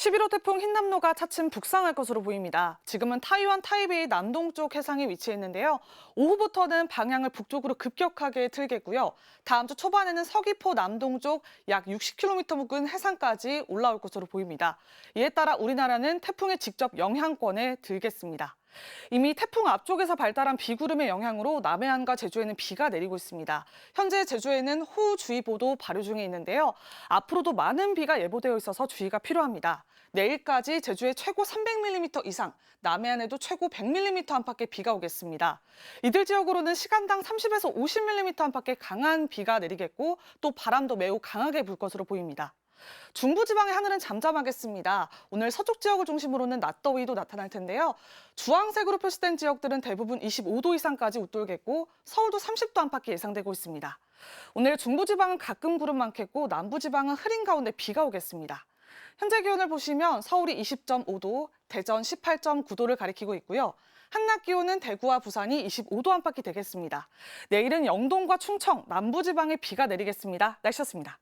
11호 태풍 흰남노가 차츰 북상할 것으로 보입니다. 지금은 타이완 타이베이 남동쪽 해상에 위치해 있는데요. 오후부터는 방향을 북쪽으로 급격하게 틀겠고요. 다음 주 초반에는 서귀포 남동쪽 약 60km 묶은 해상까지 올라올 것으로 보입니다. 이에 따라 우리나라는 태풍의 직접 영향권에 들겠습니다. 이미 태풍 앞쪽에서 발달한 비구름의 영향으로 남해안과 제주에는 비가 내리고 있습니다. 현재 제주에는 호우주의보도 발효 중에 있는데요. 앞으로도 많은 비가 예보되어 있어서 주의가 필요합니다. 내일까지 제주에 최고 300mm 이상, 남해안에도 최고 100mm 안팎의 비가 오겠습니다. 이들 지역으로는 시간당 30에서 50mm 안팎의 강한 비가 내리겠고 또 바람도 매우 강하게 불 것으로 보입니다. 중부지방의 하늘은 잠잠하겠습니다. 오늘 서쪽 지역을 중심으로는 낮더위도 나타날 텐데요. 주황색으로 표시된 지역들은 대부분 25도 이상까지 웃돌겠고 서울도 30도 안팎이 예상되고 있습니다. 오늘 중부지방은 가끔 구름 많겠고 남부지방은 흐린 가운데 비가 오겠습니다. 현재 기온을 보시면 서울이 20.5도, 대전 18.9도를 가리키고 있고요. 한낮 기온은 대구와 부산이 25도 안팎이 되겠습니다. 내일은 영동과 충청, 남부지방에 비가 내리겠습니다. 날씨였습니다.